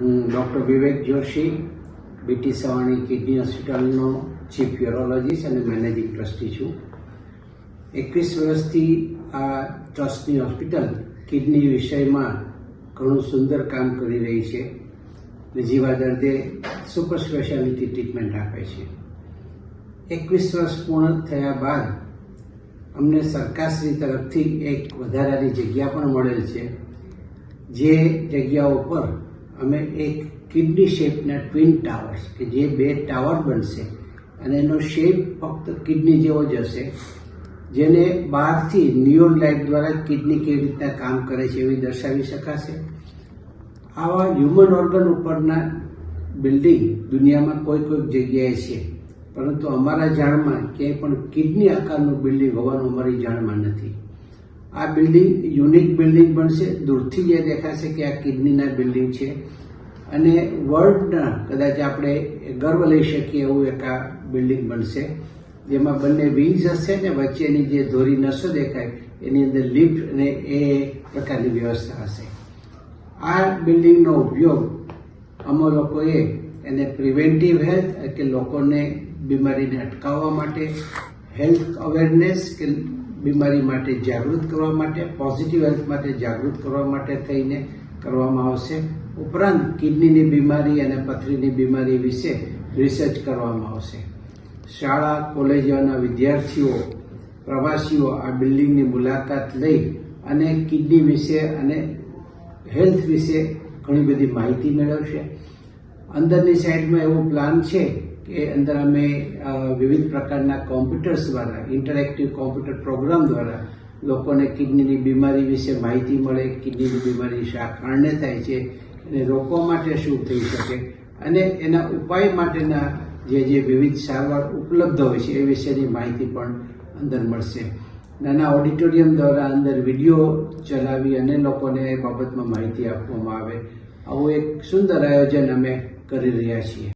હું doctor Vivek Joshi, B T Savani kidney હોસ્પિટલનો chief urologist અને મેનેજિંગ ટ્રસ્ટી છું. એકવીસ વર્ષથી આ ટ્રસ્ટની હોસ્પિટલ કિડની વિષયમાં ઘણું સુંદર કામ કરી રહી છે ને જીવા દર્દે સુપર સ્પેશિયાલિટી ટ્રીટમેન્ટ આપે છે. એકવીસ વર્ષ પૂર્ણ થયા બાદ અમને સરકારશ્રી તરફથી એક વધારાની જગ્યા પણ મળેલ છે, જે જગ્યાઓ પર અમે એક કિડની શેપના ટ્વિન ટાવર્સ, કે જે બે ટાવર બનશે, અને એનો શેપ ફક્ત કિડની જેવો જ હશે, જેને બહારથી નિયોન લાઇટ દ્વારા કિડની કેવી રીતના કામ કરે છે એવી દર્શાવી શકાશે. આવા હ્યુમન ઓર્ગન ઉપરના બિલ્ડિંગ દુનિયામાં કોઈ કોઈ જગ્યાએ છે, પરંતુ અમારા જાણમાં ક્યાંય પણ કિડની આકારનું બિલ્ડિંગ હોવાનું અમારી જાણમાં નથી. આ બિલ્ડિંગ યુનિક બિલ્ડિંગ બનશે. દૂરથી જે દેખાશે કે આ કિડનીના બિલ્ડિંગ છે. અને વર્લ્ડના કદાચ આપણે ગર્વ લઈ શકીએ એવું એક આ બિલ્ડિંગ બનશે. જેમાં બંને વિંગ્સ હશે ને વચ્ચેની જે ધોરી નસો દેખાય, એની અંદર લિફ્ટ અને એ પ્રકારની વ્યવસ્થા હશે. આ બિલ્ડિંગનો ઉપયોગ અમે લોકોએ એને પ્રિવેન્ટિવ હેલ્થ કે લોકોને બીમારીને અટકાવવા માટે હેલ્થ અવેરનેસ કે બીમારી માટે જાગૃત કરવા માટે પોઝિટિવ હેલ્થ માટે જાગૃત કરવા માટે થઈને કરવામાં આવશે. ઉપરાંત કિડનીની બીમારી અને પથરીની બીમારી વિશે રિસર્ચ કરવામાં આવશે. શાળા, કોલેજોના વિદ્યાર્થીઓ, પ્રવાસીઓ આ બિલ્ડિંગની મુલાકાત લઈ અને કિડની વિશે અને હેલ્થ વિશે ઘણી બધી માહિતી મેળવશે. અંદરની સાઈડમાં એવો પ્લાન છે કે અંદર અમે વિવિધ પ્રકારના કોમ્પ્યુટર્સ દ્વારા, ઇન્ટરેક્ટિવ કોમ્પ્યુટર પ્રોગ્રામ દ્વારા લોકોને કિડનીની બીમારી વિશે માહિતી મળે, કિડનીની બીમારી શા કારણે થાય છે એને રોકવા માટે શું થઈ શકે અને એના ઉપાય માટેના જે જે વિવિધ સારવાર ઉપલબ્ધ હોય છે એ વિશેની માહિતી પણ અંદર મળશે. નાના ઓડિટોરિયમ દ્વારા અંદર વીડિયો ચલાવી અને લોકોને એ બાબતમાં માહિતી આપવામાં આવે આવું એક સુંદર આયોજન અમે કરી રહ્યા છીએ.